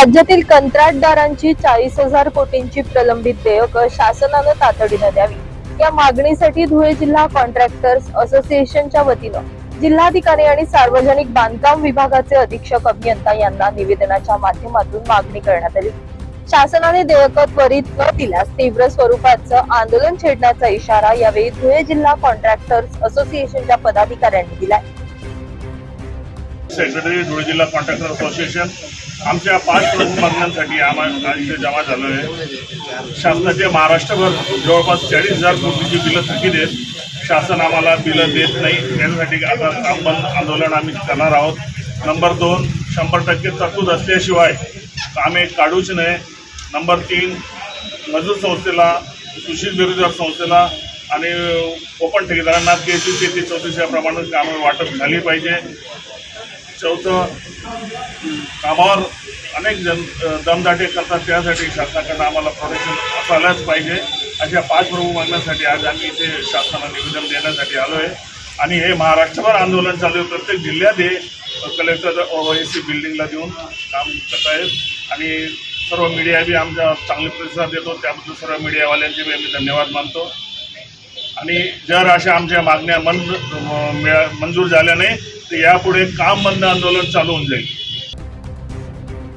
राज्यातील कंत्राटदारांची चाळीस हजार कोटींची प्रलंबित देयकं शासनानं तातडीनं द्यावी. या मागणीसाठी धुळे जिल्हा कॉन्ट्रॅक्टर्स असोसिएशनच्या वतीनं जिल्हाधिकारी आणि सार्वजनिक बांधकाम विभागाचे अधीक्षक अभियंता यांना निवेदनाच्या माध्यमातून मागणी करण्यात आली. शासनाने देयकं त्वरित न दिल्यास तीव्र स्वरूपाचं आंदोलन छेडण्याचा इशारा यावेळी धुळे जिल्हा कॉन्ट्रॅक्टर्स असोसिएशनच्या पदाधिकाऱ्यांनी दिलाय. सेक्रेटरी धुळे जिल्हा कॉन्ट्रॅक्टर असोसिएशन आमच्या पाच प्रमुख मागण्यांसाठी आम्हाला इथे जमा झालो आहे शासनाचे महाराष्ट्रभर जवळपास चाळीस हजार कोटीची बिलं थकीत आहेत. शासन आम्हाला बिलं देत नाही. यासाठी आता काम बंद आंदोलन आम्ही करणार आहोत. नंबर दोन शंभर टक्के तरतूद असल्याशिवाय कामे काढूच नये. नंबर तीन मजूर संस्थेला सुशील बेरोजगार संस्थेला आणि ओपन ठेकेदारांना तेहतीस तेहतीस चौतीस याप्रमाणे कामं वाटप झाली पाहिजे. चौथं कामावर अनेक जन दमदाटे करतात. त्यासाठी शासनाकडनं आम्हाला प्रोटेक्शन असायलाच पाहिजे. अशा पाच प्रमुख मागण्यासाठी आज आम्ही इथे शासनाला निवेदन देण्यासाठी आलो आहे आणि हे महाराष्ट्रभर आंदोलन चालू आहे. प्रत्येक जिल्ह्यात हे कलेक्टर ए सी बिल्डिंगला देऊन काम करत आहेत. आणि सर्व मीडिया बी आमचा चांगले प्रतिसाद देतो. त्याबद्दल सर्व मीडियावाल्यांचे बी आम्ही धन्यवाद मानतो. आणि जर अशा आमच्या मागण्या मंद मिळा मंजूर झाल्या नाही यापुढे काम बंद आंदोलन चालू होऊन जाईल.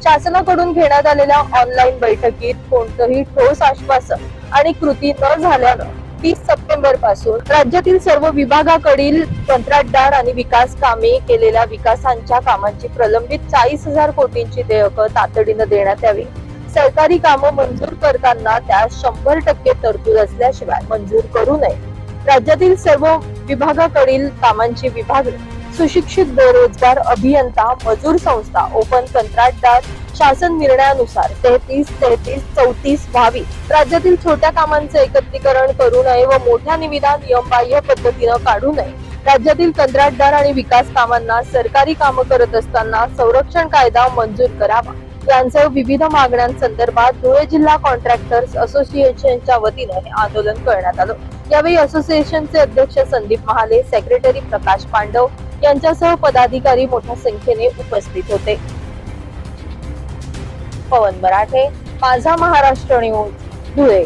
शासनाकडून घेण्यात आलेल्या ऑनलाईन बैठकीत कोणतंही ठोस आश्वासन आणि कृती न झाल्यानं तीस सप्टेंबरपासून राज्यातील सर्व विभागाकडील कंत्राटदार आणि विकास कामे केलेल्या विकासांच्या कामांची प्रलंबित चाळीस हजार कोटींची देयकं तातडीनं देण्यात यावी. सरकारी कामं मंजूर करताना त्या शंभर टक्के तरतूद असल्याशिवाय मंजूर करू नये. राज्यातील सर्व विभागाकडील कामांची विभागणी सुशिक्षित बेरोजगार अभियंता मजूर संस्था ओपन कंत्राटदार शासन निर्णयानुसार तेहतीस तेहतीस चौतीस व्हावी राज्यातील छोट्या कामांचे एकत्रीकरण करू नये व मोठ्या निविदा नियमबाह्य पद्धतीनं काढू नये. राज्यातील कंत्राटदार आणि विकास कामांना सरकारी कामं करत असताना संरक्षण कायदा मंजूर करावा. यांसह विविध मागण्यांसंदर्भात धुळे जिल्हा कॉन्ट्रॅक्टर्स असोसिएशनच्या वतीने हे आंदोलन करण्यात आलं. यावेळी असोसिएशनचे अध्यक्ष संदीप महाले सेक्रेटरी प्रकाश पांडव यांच्यासह पदाधिकारी मोठ्या संख्येने उपस्थित होते. पवन मराठे माझा महाराष्ट्र न्यूज धुळे.